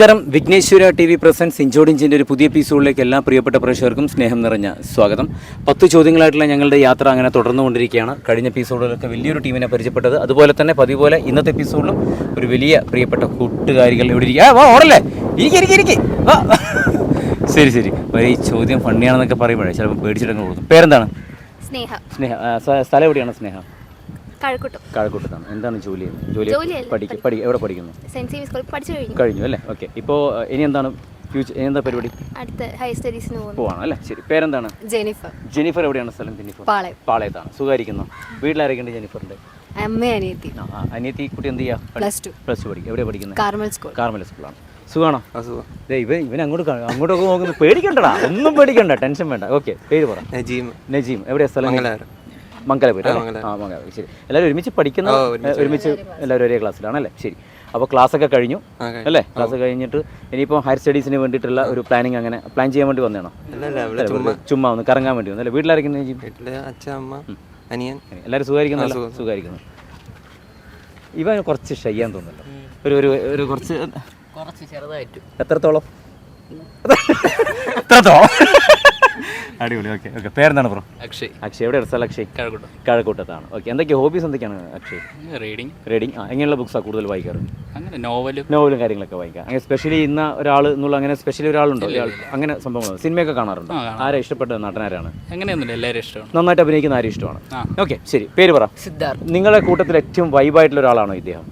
നമസ്കാരം. Vighneshwara T V presents ഇഞ്ചോടിഞ്ചിന്റെ ഒരു പുതിയ എപ്പിസോഡിലേക്ക് എല്ലാ പ്രിയപ്പെട്ട പ്രേക്ഷകർക്കും സ്നേഹം നിറഞ്ഞ സ്വാഗതം. പത്ത് ചോദ്യങ്ങളായിട്ടുള്ള ഞങ്ങളുടെ യാത്ര അങ്ങനെ തുടർന്നുകൊണ്ടിരിക്കുകയാണ് കഴിഞ്ഞ എപ്പിസോഡിലൊക്കെ വലിയൊരു ടീമിനെ പരിചയപ്പെട്ടത്. അതുപോലെ തന്നെ പതിപോലെ പോലെ ഇന്നത്തെ എപ്പിസോഡിലും ഒരു വലിയ പ്രിയപ്പെട്ട കൂട്ടുകാരികൾ ഇവിടെ ഇരിക്കുക. ആ, വാ ഓടല്ലേ? ഇരിക്കെ ഇരിക്കെ വാ. ശരി ശരി. ഈ ചോദ്യം ഫണ്ണിയാണെന്നൊക്കെ പറയുമ്പോഴേ ചിലപ്പോൾ പേടിച്ചിട്ടങ്ങ് കൊടുക്കും പേരെന്താണ്? സ്നേഹ. സ്നേഹ. സ്ഥലം എവിടെയാണ് സ്നേഹ? കഴക്കൂട്ടം. കാഴക്കൂട്ടത്താണ്. എന്താണ് ജോലി? ജോലി പഠിക്കും പഠി എവിടെ പഠിക്കുന്നു? സെന്റ് സേവിയസ് പഠിച്ചു കഴിഞ്ഞു. കഴിഞ്ഞു അല്ലേ? ഓക്കെ. ഇപ്പോൾ ഇനി എന്താണ്? ഫ്യൂച്ചർ എന്താ പരിപാടി? അടുത്ത ഹയർ സ്റ്റഡീസിന് പോവാണ് അല്ലേ? ശരി. പേരെന്താണ്? ജെനിഫർ. ജെനിഫർ എവിടെയാണ് സ്ഥലം? ജെനിഫർ. പാളയം. പാളയത്താണ്. സുഖമായിരിക്കുന്നു? വീട്ടിലാരൊക്കെയുണ്ട് ജെനിഫറിന്റെ അമ്മ അനിയത്തി. അനിയത്തി കുട്ടി എന്ത് ചെയ്യാ? Plus two. പ്ലസ് ടു പഠിക്കും. എവിടെ പഠിക്കുന്നത് കാർമൽ സ്കൂൾ. കാർമൽ സ്കൂളാണ്. സുഖമാണോ ദേ ഇവൻ ഇവൻ അങ്ങോട്ട് അങ്ങോട്ടൊക്കെ നോക്കുന്നു. പേടിക്കണ്ടടാ. ഒന്നും പേടിക്കണ്ട. ടെൻഷൻ വേണ്ട. ഓക്കെ പേര് പറ. നജീം. നജീം. എവിടെയാ സ്ഥലം? മംഗലാപുരം. ആ, അല്ലേ? ആ മംഗലപുരം. ശരി. എല്ലാവരും ഒരുമിച്ച് പഠിക്കുന്ന ഒരുമിച്ച്. എല്ലാവരും ഒരേ ക്ലാസ്സിലാണല്ലേ ശരി. അപ്പോൾ ക്ലാസ് ഒക്കെ കഴിഞ്ഞു. അല്ലേ? ക്ലാസ് കഴിഞ്ഞിട്ട് ഇനിയിപ്പോൾ ഹയർ സ്റ്റഡീസിന് വേണ്ടിയിട്ടുള്ള ഒരു പ്ലാനിങ് അങ്ങനെ പ്ലാൻ ചെയ്യാൻ വേണ്ടി വന്നതാണോ? അല്ലല്ല ഇവിടെ ചുമ്മാ. ഒന്ന് കറങ്ങാൻ വേണ്ടി വന്നു അല്ലേ വീട്ടിലായിരിക്കുന്ന നജീം വീട്ടിൽ അച്ഛൻ അമ്മ അനിയൻ. എല്ലാവരും സുഖമായിരിക്കുന്നല്ലോ. സുഖമായിരിക്കുന്നു ഇവ കുറച്ച് ഷയ്യാൻ തോന്നുന്നു ഒരു ഒരു ഒരു കുറച്ച് കുറച്ച് ചെറുതായിട്ട്. എത്രത്തോളം? എത്രത്തോളം? അടിപൊളി ഓക്കെ ഓക്കെ പേരെന്താണ് ബ്രോ അക്ഷയ്. അക്ഷയ് എവിടെ സ്ഥലം അക്ഷയ്? കഴക്കൂട്ടം. കഴക്കൂട്ടത്താണ്. ഓക്കെ എന്തൊക്കെ ഹോബീസ് എന്തൊക്കെയാണ് അക്ഷയ്? റീഡിങ് റീഡിങ് ആ എങ്ങനെയുള്ള ബുക്സാണ് കൂടുതൽ വായിക്കാറ്? അങ്ങനെ നോവലും നോവലും കാര്യങ്ങളൊക്കെ വായിക്കാം. അങ്ങനെ സ്പെഷ്യലി ഇന്ന ഒരാൾ എന്നുള്ള അങ്ങനെ സ്പെഷ്യലി ഒരാളുണ്ടോ? ഒരാൾ അങ്ങനെ സംഭവങ്ങൾ സിനിമയൊക്കെ കാണാറുണ്ടോ? ആരെ ഇഷ്ടപ്പെട്ട നടനാരാണ് അങ്ങനെയൊന്നുമില്ല എല്ലാവരും ഇഷ്ടമാണ്. നന്നായിട്ട് അഭിനയിക്കുന്ന ആരും ഇഷ്ടമാണ്. ഓക്കെ ശരി പേര് പറ. സിദ്ധാർത്ഥ്. നിങ്ങളുടെ കൂട്ടത്തിൽ ഏറ്റവും വൈബായിട്ടുള്ള ഒരാളാണോ ഇദ്ദേഹം?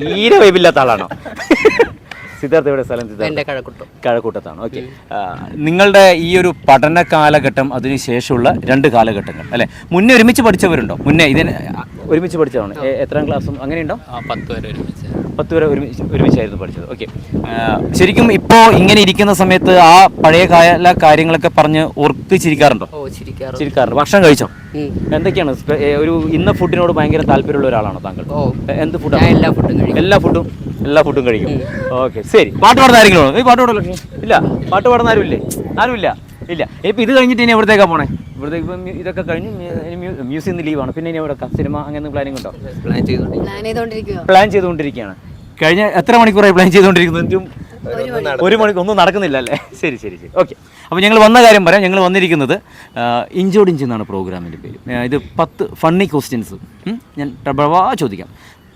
തീരെ വൈബില്ലാത്ത ആളാണോ? സിദ്ധാർത്ഥ എവിടെ സ്ഥലം? എന്റെ കഴക്കൂട്ടം. കഴക്കൂട്ടത്താണ്. ഓക്കെ. നിങ്ങളുടെ ഈ ഒരു പഠന കാലഘട്ടം അതിനുശേഷമുള്ള രണ്ട് കാലഘട്ടങ്ങൾ അല്ലെ? മുന്നേ ഒരുമിച്ച് പഠിച്ചവരുണ്ടോ? മുന്നേ ഇതിന് ഒരുമിച്ച് പഠിച്ചതാണ് എത്രാം ക്ലാസ്സും അങ്ങനെയുണ്ടോ? പത്ത് വരെ ഒരുമിച്ച്. പത്ത് വരെ ഒരുമിച്ച് ഒരുമിച്ചായിരുന്നു പഠിച്ചത്. ഓക്കെ ശരിക്കും ഇപ്പോൾ ഇങ്ങനെ ഇരിക്കുന്ന സമയത്ത് ആ പഴയ കാല കാര്യങ്ങളൊക്കെ പറഞ്ഞ് ഓർപ്പിച്ചിരിക്കാറുണ്ടോ? ചിരിക്കാറുണ്ട്. ഭക്ഷണം കഴിച്ചോ? എന്തൊക്കെയാണ്? ഒരു ഇന്ന ഫുഡിനോട് ഭയങ്കര താല്പര്യമുള്ള ഒരാളാണോ താങ്കൾ? എന്ത് ഫുഡാണ് എല്ലാ ഫുഡും എല്ലാ ഫുഡും എല്ലാ ഫുഡും കഴിക്കും. ഓക്കെ ശരി. പാട്ട് പാടുന്ന ആരെങ്കിലും? ഈ പാട്ട് പാടല്ലോ. ഇല്ല പാട്ട് പാടുന്ന ആരും ഇല്ലേ? ആരും ഇല്ല. ഇപ്പം ഇത് കഴിഞ്ഞിട്ട് ഇനി എവിടത്തേക്കാ പോണേ? ഇവിടത്തേക്ക് ഇപ്പം ഇതൊക്കെ കഴിഞ്ഞ് മ്യൂസിയം നിന്ന് ലീവാണ് പിന്നെ ഇനി എവിടെ സിനിമ അങ്ങനെ പ്ലാനിങ് ഉണ്ടോ പ്ലാൻ ചെയ്തുകൊണ്ടിരിക്കുകയാണ് കഴിഞ്ഞ എത്ര മണിക്കൂറായി പ്ലാൻ ചെയ്തുകൊണ്ടിരിക്കുന്നത്? ഒരു മണിക്കൂർ. ഒന്നും നടക്കുന്നില്ല അല്ലേ ശരി ശരി ശരി. ഓക്കെ അപ്പോൾ ഞങ്ങൾ വന്ന കാര്യം പറയാം. ഞങ്ങൾ വന്നിരിക്കുന്നത് ഇഞ്ചോട് ഇഞ്ച് എന്നാണ് പ്രോഗ്രാമിന്റെ പേര്. ഇത് പത്ത് ഫണ്ണി ക്വസ്റ്റ്യൻസ് ഞാൻ പ്രഭവാ ചോദിക്കാം.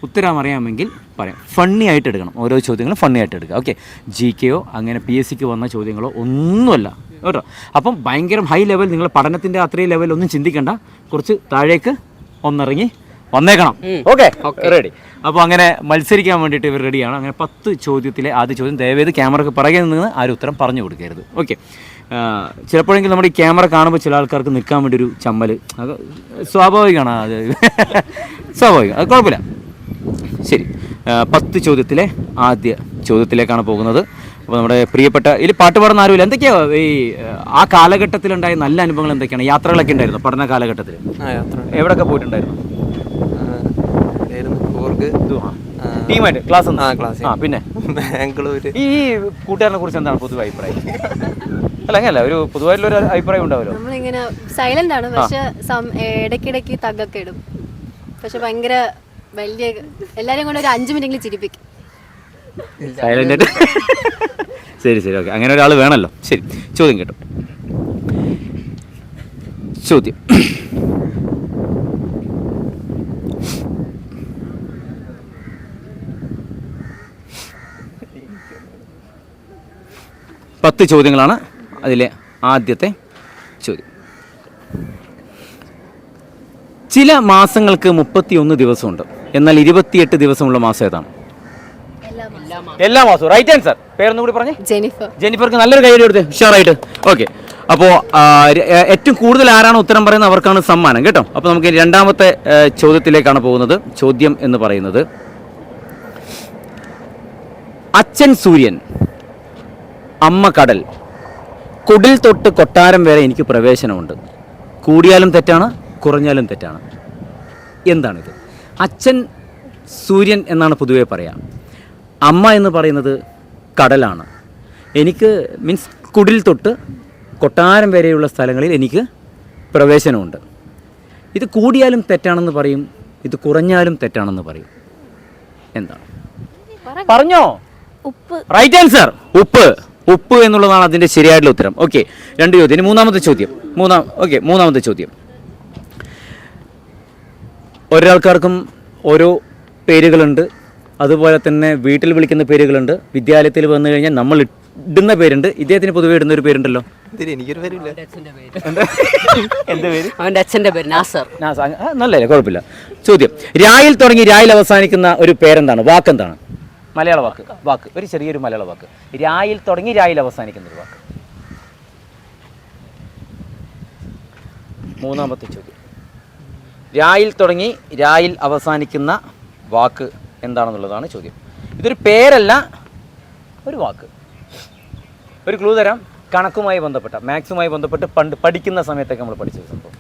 ഉത്തരം അറിയാമെങ്കിൽ പറയാം. ഫണ്ണി ആയിട്ട് എടുക്കണം. ഓരോ ചോദ്യങ്ങളും ഫണ്ണി ആയിട്ട് എടുക്കുക. ഓക്കെ ജി കെയോ അങ്ങനെ പി എസ് സിക്ക് വന്ന ചോദ്യങ്ങളോ ഒന്നുമല്ല. കേട്ടോ? അപ്പം ഭയങ്കര ഹൈ ലെവൽ നിങ്ങൾ പഠനത്തിന്റെ അത്രയും ലെവൽ ഒന്നും ചിന്തിക്കണ്ട. കുറച്ച് താഴേക്ക് ഒന്നിറങ്ങി വന്നേക്കണം. ഓക്കെ റെഡി അപ്പോൾ അങ്ങനെ മത്സരിക്കാൻ വേണ്ടിയിട്ട് ഇവർ റെഡിയാണ് അങ്ങനെ പത്ത് ചോദ്യത്തിലെ ആദ്യ ചോദ്യം ദയവേത് ക്യാമറക്ക് പിറകെ നിന്ന് ആരും ഉത്തരം പറഞ്ഞു കൊടുക്കരുത്. ഓക്കെ ചിലപ്പോഴെങ്കിലും നമ്മുടെ ഈ ക്യാമറ കാണുമ്പോൾ ചില ആൾക്കാർക്ക് നിൽക്കാൻ വേണ്ടി ഒരു ചമ്മൽ അത് സ്വാഭാവികമാണ് അത്. സ്വാഭാവികം. അത് കുഴപ്പമില്ല. ശരി. പത്ത് ചോദ്യത്തിലെ ആദ്യ ചോദ്യത്തിലേക്കാണ് പോകുന്നത്. അപ്പോൾ നമ്മുടെ പ്രിയപ്പെട്ട ഇതിൽ പാട്ട് പാടുന്ന ആരുമില്ല? എന്തൊക്കെയാ ഈ ആ കാലഘട്ടത്തിലുണ്ടായ നല്ല അനുഭവങ്ങൾ എന്തൊക്കെയാണ്? യാത്രകളൊക്കെ ഉണ്ടായിരുന്നു? പഠന കാലഘട്ടത്തിൽ എവിടെയൊക്കെ പോയിട്ടുണ്ടായിരുന്നു? ആ, ടീമായിട്ട് ക്ലാസ് ആ ക്ലാസ് ആ പിന്നെ? ബാംഗ്ലൂര്. ഈ കൂട്ടുകാരനെ കുറിച്ച് എന്താണ് പൊതുവെ അഭിപ്രായം? അല്ല അങ്ങനല്ല ഒരു പൊതുവായിട്ടുള്ള ഒരു അഭിപ്രായം ഉണ്ടാവല്ലോ. നമ്മളിങ്ങനെ സൈലന്റ് ആണ് പക്ഷെ ഇടയ്ക്കിടയ്ക്ക് തഗ്ഗൊക്കെ ഇടും. പക്ഷെ ഭയങ്കര വലിയ എല്ലാരും കൊണ്ട് ഒരു അഞ്ചു മിനിറ്റെങ്കിലും ചിരിപ്പിക്കും. സൈലന്റ് ആയിട്ട്? ശരി ശരി ഓക്കെ. അങ്ങനെ ഒരാൾ വേണമല്ലോ. ശരി ചോദ്യം കേട്ടോ. ചോദ്യം. പത്ത് ചോദ്യങ്ങളാണ് അതിലെ ആദ്യത്തെ ചോദ്യം. ചില മാസങ്ങൾക്ക് മുപ്പത്തിയൊന്ന് ദിവസമുണ്ട്. എന്നാൽ ഇരുപത്തിയെട്ട് ദിവസമുള്ള മാസം ഏതാണ്? എല്ലാ മാസവും. റൈറ്റ് ആൻസർ പേരൊന്നും കൂടി പറഞ്ഞേ. ജെനിഫർ. ജെനിഫർക്ക് നല്ലൊരു കൈ കൊടുത്തേ ഉഷാറായിട്ട്. ഓക്കെ അപ്പോൾ ഏറ്റവും കൂടുതൽ ആരാണ് ഉത്തരം പറയുന്നത് അവർക്കാണ് സമ്മാനം കേട്ടോ? അപ്പോൾ നമുക്ക് രണ്ടാമത്തെ ചോദ്യത്തിലേക്കാണ് പോകുന്നത്. ചോദ്യം എന്ന് പറയുന്നത്. അച്ഛൻ സൂര്യൻ. അമ്മ കടൽ. കുടിൽ തൊട്ട് കൊട്ടാരം വരെ എനിക്ക് പ്രവേശനമുണ്ട്. കൂടിയാലും തെറ്റാണ് കുറഞ്ഞാലും തെറ്റാണ്. എന്താണിത്? അച്ഛൻ സൂര്യൻ എന്നാണ് പൊതുവേ പറയാം. അമ്മ എന്ന് പറയുന്നത് കടലാണ്. എനിക്ക് മീൻസ് കുടിൽ തൊട്ട് കൊട്ടാരം വരെയുള്ള സ്ഥലങ്ങളിൽ എനിക്ക് പ്രവേശനമുണ്ട്. ഇത് കൂടിയാലും തെറ്റാണെന്ന് പറയും ഇത് കുറഞ്ഞാലും തെറ്റാണെന്ന് പറയും. എന്താണ്? പറഞ്ഞോ? ഉപ്പ്. റൈറ്റ് ആൻസർ ഉപ്പ്. ഉപ്പ് എന്നുള്ളതാണ് അതിന്റെ ശരിയായിട്ടുള്ള ഉത്തരം. ഓക്കെ രണ്ട് ചോദ്യം. ഇനി മൂന്നാമത്തെ ചോദ്യം. മൂന്നാം ഓക്കെ മൂന്നാമത്തെ ചോദ്യം. ഒരാൾക്കാർക്കും ഓരോ പേരുകളുണ്ട്. അതുപോലെ തന്നെ വീട്ടിൽ വിളിക്കുന്ന പേരുകളുണ്ട്. വിദ്യാലയത്തിൽ വന്നു കഴിഞ്ഞാൽ നമ്മൾ ഇടുന്ന പേരുണ്ട്. ഇദ്ദേഹത്തിന് പൊതുവേ ഇടുന്ന ഒരു പേരുണ്ടല്ലോ. ഇതിന് എനിക്കൊരു പേരില്ല എന്താ? പേര്? അവന്റെ അച്ഛന്റെ പേര് നാസർ. നല്ലല്ലേ കുഴപ്പമില്ല. ചോദ്യം. രായിൽ തുടങ്ങി രായിൽ അവസാനിക്കുന്ന ഒരു പേരെന്താണ്? വാക്കെന്താണ്? മലയാള വാക്ക് വാക്ക്. ഒരു ചെറിയൊരു മലയാള വാക്ക്. രായിൽ തുടങ്ങി രായിൽ അവസാനിക്കുന്ന ഒരു വാക്ക്. മൂന്നാമത്തെ ചോദ്യം. രായിൽ തുടങ്ങി രായിൽ അവസാനിക്കുന്ന വാക്ക് എന്താണെന്നുള്ളതാണ് ചോദ്യം. ഇതൊരു പേരല്ല ഒരു വാക്ക്. ഒരു ക്ലൂ തരാം. കണക്കുമായി ബന്ധപ്പെട്ട മാത്സുമായി ബന്ധപ്പെട്ട് പണ്ട് പഠിക്കുന്ന സമയത്തൊക്കെ നമ്മൾ പഠിച്ചത് സംഭവം.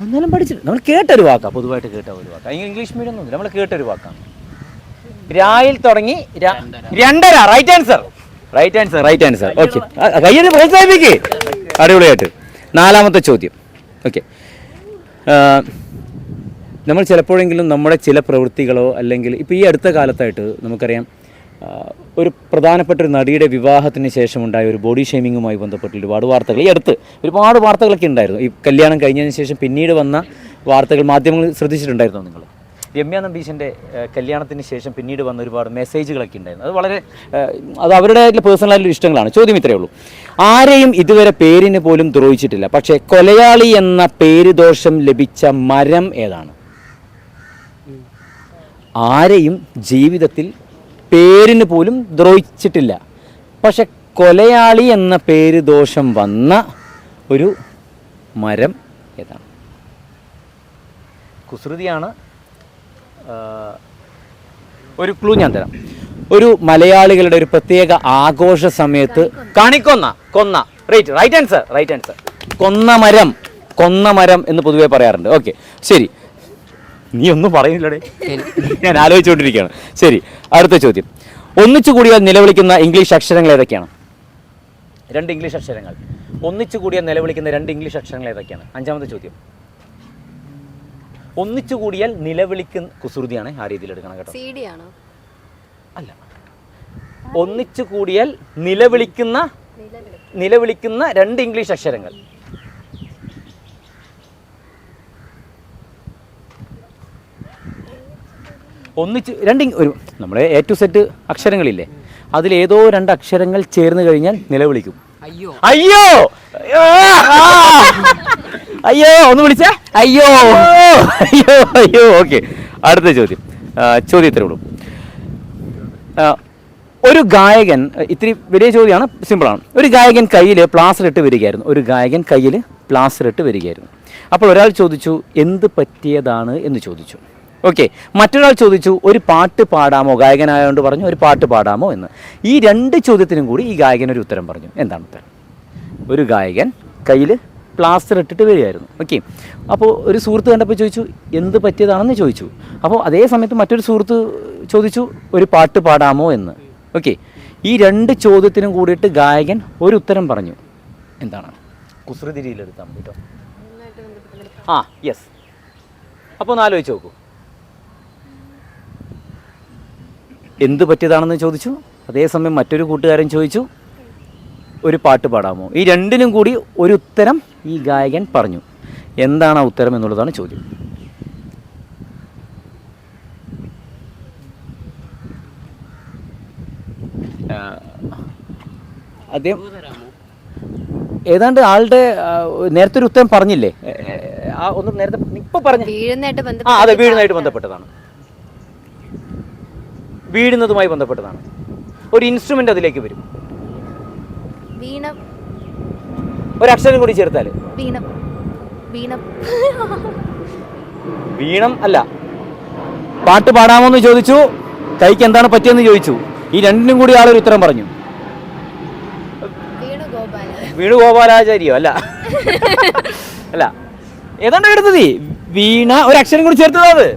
എന്നാലും പഠിച്ചിട്ട് നമ്മൾ കേട്ടൊരു വാക്കാണ് പൊതുവായിട്ട് കേട്ട ഒരു വാക്കാണ് ഇംഗ്ലീഷ് മീഡിയം ഒന്നുമില്ല. നമ്മൾ കേട്ടൊരു വാക്കാണ്. രായിൽ തുടങ്ങി രണ്ടര. Right answer right answer right answer okay കയ്യൊരു പ്രോത്സാഹിപ്പിക്കേ. അടിപൊളിയായിട്ട്. നാലാമത്തെ ചോദ്യം. ഓക്കെ നമ്മൾ ചിലപ്പോഴെങ്കിലും നമ്മുടെ ചില പ്രവൃത്തികളോ അല്ലെങ്കിൽ ഇപ്പോൾ ഈ അടുത്ത കാലത്തായിട്ട് നമുക്കറിയാം ഒരു പ്രധാനപ്പെട്ട ഒരു നടിയുടെ വിവാഹത്തിന് ശേഷമുണ്ടായ ഒരു ബോഡി ഷേമിങ്ങുമായി ബന്ധപ്പെട്ട് ഒരുപാട് വാർത്തകൾ. ഈ അടുത്ത് ഒരുപാട് വാർത്തകളൊക്കെ ഉണ്ടായിരുന്നു. ഈ കല്യാണം കഴിഞ്ഞതിന് ശേഷം പിന്നീട് വന്ന വാർത്തകൾ മാധ്യമങ്ങൾ ശ്രദ്ധിച്ചിട്ടുണ്ടായിരുന്നോ നിങ്ങൾ? രമ്യ നമ്പീശിന്റെ കല്യാണത്തിന് ശേഷം പിന്നീട് വന്ന ഒരുപാട് മെസ്സേജുകളൊക്കെ ഉണ്ടായിരുന്നു. അത് വളരെ അത് അവരുടെ പേഴ്സണലായിട്ടുള്ള ഇഷ്ടങ്ങളാണ്. ചോദ്യം ഇത്രയേ ഉള്ളൂ. ആരെയും ഇതുവരെ പേരിന് പോലും ദ്രോഹിച്ചിട്ടില്ല. പക്ഷേ കൊലയാളി എന്ന പേര് ദോഷം ലഭിച്ച മരം ഏതാണ്? ആരെയും ജീവിതത്തിൽ പേരിന് പോലും ദ്രോഹിച്ചിട്ടില്ല. പക്ഷെ കൊലയാളി എന്ന പേര് ദോഷം വന്ന ഒരു മരം ഏതാണ്? കുസൃതിയാണ് ഒരു ക്ലൂ ഞാൻ തരാം. ഒരു മലയാളികളുടെ ഒരു പ്രത്യേക ആഘോഷ സമയത്ത് കാണിക്കൊന്ന കൊന്ന right right answer right answer കൊന്ന മരം കൊന്ന മരം എന്ന് പൊതുവെ പറയാറുണ്ട്. ഓക്കെ ശരി. നീ ഒന്നും പറയുന്നില്ലടേ. ഞാൻ ആലോചിച്ചുകൊണ്ടിരിക്കുകയാണ്. ശരി അടുത്ത ചോദ്യം. ഒന്നിച്ചു കൂടിയാൽ നിലവിളിക്കുന്ന ഇംഗ്ലീഷ് അക്ഷരങ്ങൾ ഏതൊക്കെയാണ്? രണ്ട് ഇംഗ്ലീഷ് അക്ഷരങ്ങൾ. ഒന്നിച്ചു കൂടിയാൽ നിലവിളിക്കുന്ന രണ്ട് ഇംഗ്ലീഷ് അക്ഷരങ്ങൾ ഏതൊക്കെയാണ്? അഞ്ചാമത്തെ ചോദ്യം. ഒന്നിച്ചു കൂടിയാൽ നിലവിളിക്കുന്ന കുസൃതിയാണ് ആ രീതിയിൽ എടുക്കണം കേട്ടോ. അല്ല. ഒന്നിച്ചു കൂടിയാൽ നിലവിളിക്കുന്ന നിലവിളിക്കുന്ന രണ്ട് ഇംഗ്ലീഷ് അക്ഷരങ്ങൾ. ഒന്നിച്ച് രണ്ട് ഒരു നമ്മുടെ എ ടു സെറ്റ് അക്ഷരങ്ങളില്ലേ? അതിൽ ഏതോ രണ്ട് അക്ഷരങ്ങൾ ചേർന്ന് കഴിഞ്ഞാൽ നിലവിളിക്കും. അയ്യോ. അയ്യോ. അയ്യോ ഒന്ന് വിളിച്ചേ. അയ്യോ അയ്യോ അയ്യോ ഓക്കെ. അടുത്ത ചോദ്യം. ആ, ചോദ്യം ഇത്രേ ഉള്ളൂ. ഒരു ഗായകൻ ഇത്തിരി വലിയ ചോദ്യമാണ് സിമ്പിളാണ് ഒരു ഗായകൻ കയ്യിൽ പ്ലാസ്റ്റർ ഇട്ട് വരികയായിരുന്നു. ഒരു ഗായകൻ കയ്യിൽ പ്ലാസ്റ്റർ ഇട്ട് വരികയായിരുന്നു. അപ്പോൾ ഒരാൾ ചോദിച്ചു എന്ത് പറ്റിയതാണ്? എന്ന് ചോദിച്ചു. ഓക്കെ. മറ്റൊരാൾ ചോദിച്ചു ഒരു പാട്ട് പാടാമോ? ഗായകനായതുകൊണ്ട് പറഞ്ഞു ഒരു പാട്ട് പാടാമോ? എന്ന്. ഈ രണ്ട് ചോദ്യത്തിനും കൂടി ഈ ഗായകൻ ഒരു ഉത്തരം പറഞ്ഞു. എന്താണ് ഉത്തരം? ഒരു ഗായകൻ കയ്യിൽ പ്ലാസ്റ്റർ ഇട്ടിട്ട് വരികയായിരുന്നു. ഓക്കെ അപ്പോൾ ഒരു സുഹൃത്ത് കണ്ടപ്പോൾ ചോദിച്ചു എന്ത് പറ്റിയതാണെന്ന് ചോദിച്ചു. അപ്പോൾ അതേ സമയത്ത് മറ്റൊരു സുഹൃത്ത് ചോദിച്ചു ഒരു പാട്ട് പാടാമോ എന്ന്. ഓക്കെ ഈ രണ്ട് ചോദ്യത്തിനും കൂടിയിട്ട് ഗായകൻ ഒരു ഉത്തരം പറഞ്ഞു. എന്താണ്? കുസൃതിരിയിലെടുത്താൽ കേട്ടോ ആ യെസ് അപ്പോൾ ഒന്ന് ആലോചിച്ച് നോക്കൂ. എന്ത് പറ്റിയതാണെന്ന് ചോദിച്ചു. അതേസമയം മറ്റൊരു കൂട്ടുകാരൻ ചോദിച്ചു ഒരു പാട്ട് പാടാമോ? ഈ രണ്ടിനും കൂടി ഒരു ഉത്തരം ഈ ഗായകൻ പറഞ്ഞു. എന്താണ് ആ ഉത്തരം എന്നുള്ളതാണ് ചോദ്യം. അദ്ദേഹം ഏതാണ്ട് ആളുടെ നേരത്തെ ഒരു ഉത്തരം പറഞ്ഞില്ലേ? ആ ഒന്ന് നേരത്തെ ഇപ്പൊ പറഞ്ഞു ആ അതെ വീഴുന്നതായിട്ട് ബന്ധപ്പെട്ടതാണ്. വീഴുന്നതുമായി ബന്ധപ്പെട്ടതാണ്. ഒരു ഇൻസ്ട്രുമെന്റ് അതിലേക്ക് വരും. വീണം. ഒരു അക്ഷരം കൂടി ചേർത്താൽ. വീണം. വീണം. വീണം അല്ല. പാട്ട് പാടാമോ എന്ന് ചോദിച്ചു. കൈക്ക് എന്താണ് പറ്റിയെന്ന് ചോദിച്ചു. ഈ രണ്ടിനും കൂടി ആളൊരു ഉത്തരം പറഞ്ഞു. വീണുഗോപാലാചാര്യോ അല്ല. അല്ല. ഏതാണ്ട് എടുത്തത്. വീണ ഒരു അക്ഷരം കൂടി ചേർത്തതാ അത്.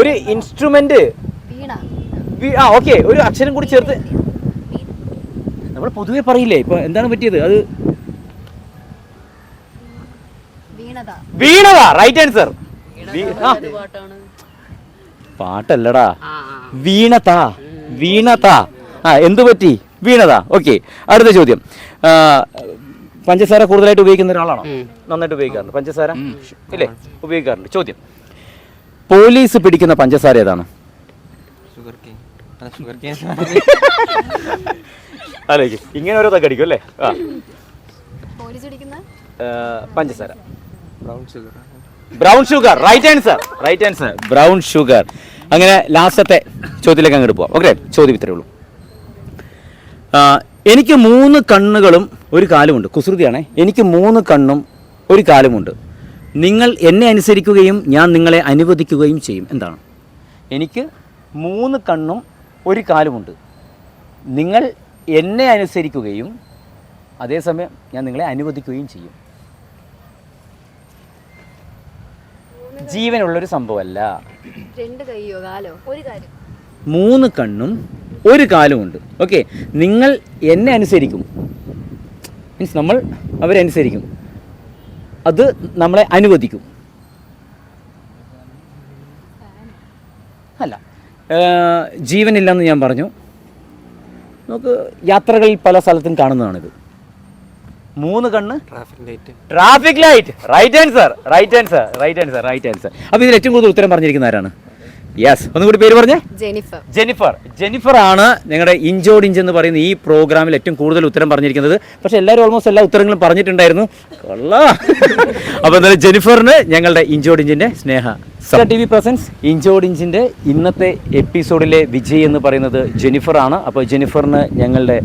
ഒരു ഇൻസ്ട്രുമെന്റ് ആ ഓക്കെ ഒരു അക്ഷരം കൂടി ചേർത്ത്. നമ്മൾ പൊതുവെ പറയില്ലേ? ഇപ്പൊ എന്താണ് പറ്റിയത്? അത് വീണത. വീണതാ? റൈറ്റ് ആൻസർ പാട്ടാണ്. പാട്ടല്ലടാ. വീണതാ. വീണത. ആ എന്ത് പറ്റി? വീണത. ഓക്കെ അടുത്ത ചോദ്യം. പഞ്ചസാര കൂടുതലായിട്ട് ഉപയോഗിക്കുന്ന ഒരാളാണോ? നന്നായിട്ട് ഉപയോഗിക്കാറുണ്ട്. പഞ്ചസാര? ഇല്ലേ? ഉപയോഗിക്കാറുണ്ട്. ചോദ്യം. പോലീസ് പിടിക്കുന്ന പഞ്ചസാര ഏതാണ്? ആലോചിക്കും ഇങ്ങനെ ഓരോ തകടിക്കും അല്ലേ? ആ. പഞ്ചസാര brown sugar brown sugar right answer right answer brown sugar. അങ്ങനെ ലാസ്റ്റത്തെ ചോദ്യത്തിലേക്ക് അങ്ങോട്ട് പോവാം. ഓക്കെ ചോദ്യം ഇത്രയേ ഉള്ളൂ. എനിക്ക് മൂന്ന് കണ്ണുകളും ഒരു കാലുമുണ്ട്. കുസൃതിയാണേ. എനിക്ക് മൂന്ന് കണ്ണും ഒരു കാലുമുണ്ട്. നിങ്ങൾ എന്നെ അനുസരിക്കുകയും ഞാൻ നിങ്ങളെ അനുവദിക്കുകയും ചെയ്യും. എന്താണ്? എനിക്ക് മൂന്ന് കണ്ണും ഒരു കാലുമുണ്ട്. നിങ്ങൾ എന്നെ അനുസരിക്കുകയും അതേസമയം ഞാൻ നിങ്ങളെ അനുവദിക്കുകയും ചെയ്യും. ജീവനുള്ളൊരു സംഭവമല്ല. രണ്ട് കൈയോ കാലോ? ഒരു കാര്യം മൂന്ന് കണ്ണും ഒരു കാലും ഉണ്ട്. ഓക്കെ നിങ്ങൾ എന്നെ അനുസരിക്കും. മീൻസ് നമ്മൾ അവരെ അനുസരിക്കും. അത് നമ്മളെ അനുവദിക്കും. അല്ല ജീവനില്ലെന്ന് ഞാൻ പറഞ്ഞു. നമുക്ക് യാത്രകളിൽ പല സ്ഥലത്തും കാണുന്നതാണിത്. മൂന്ന് കണ്ണ്. Traffic light traffic light right answer right answer right answer right answer അപ്പോൾ ഇതിൽ ഏറ്റവും കൂടുതൽ ഉത്തരം പറഞ്ഞിരിക്കുന്ന ആരാണ്? യെസ് ഒന്നുകൂടി പേര് പറഞ്ഞേ. ജെനിഫർ. ജെനിഫർ. ജെനിഫർ ആണ് ഞങ്ങളുടെ ഇഞ്ചോഡ് ഇഞ്ച് എന്ന് പറയുന്ന ഈ പ്രോഗ്രാമിൽ ഏറ്റവും കൂടുതൽ ഉത്തരം പറഞ്ഞിരിക്കുന്നത്. പക്ഷെ എല്ലാവരും ഓൾമോസ്റ്റ് എല്ലാ ഉത്തരങ്ങളും പറഞ്ഞിട്ടുണ്ടായിരുന്നു. കൊള്ളാ. അപ്പോൾ എന്തായാലും ജെനിഫറിന് ഞങ്ങളുടെ ഇഞ്ചോഡ് ഇഞ്ചിന്റെ സ്നേഹ. ടി വി പ്രസൻസ് ഇഞ്ചോഡ് ഇഞ്ചിന്റെ ഇന്നത്തെ എപ്പിസോഡിലെ വിജയ് എന്ന് പറയുന്നത് ജെനിഫർ ആണ്. അപ്പോൾ ജെനിഫറിന് ഞങ്ങളുടെ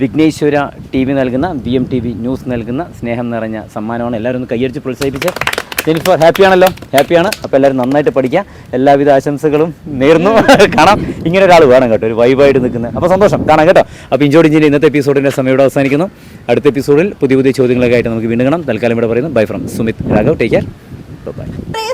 വിഘ്നേശ്വര ടി വി നൽകുന്ന B M T V news നൽകുന്ന സ്നേഹം നിറഞ്ഞ സമ്മാനമാണ്. എല്ലാവരും ഒന്ന് കൈയടിച്ച് പ്രോത്സാഹിപ്പിച്ച്. ജെനിഫർ ഹാപ്പിയാണല്ലോ ഹാപ്പിയാണ് അപ്പോൾ എല്ലാവരും നന്നായിട്ട് പഠിക്കുക. എല്ലാവിധ ആശംസകളും നേർന്നു. കാണാം. ഇങ്ങനെ ഒരാൾ വേണം കേട്ടോ. ഒരു വൈബായിട്ട് നിൽക്കുന്നത് അപ്പോൾ സന്തോഷം. കാണാം കേട്ടോ. അപ്പോൾ ഇഞ്ചോട് ഇഞ്ചിന്റെ ഇന്നത്തെ എപ്പിസോഡിന്റെ സമയം ഇവിടെ അവസാനിക്കുന്നു. അടുത്ത എപ്പിസോഡിൽ പുതിയ പുതിയ ചോദ്യങ്ങളൊക്കെ ആയിട്ട് നമുക്ക് വീണ്ടും കാണാം. തൽക്കാലം ഇവിടെ പറയുന്നു. Bye from Sumit Raghav take care bye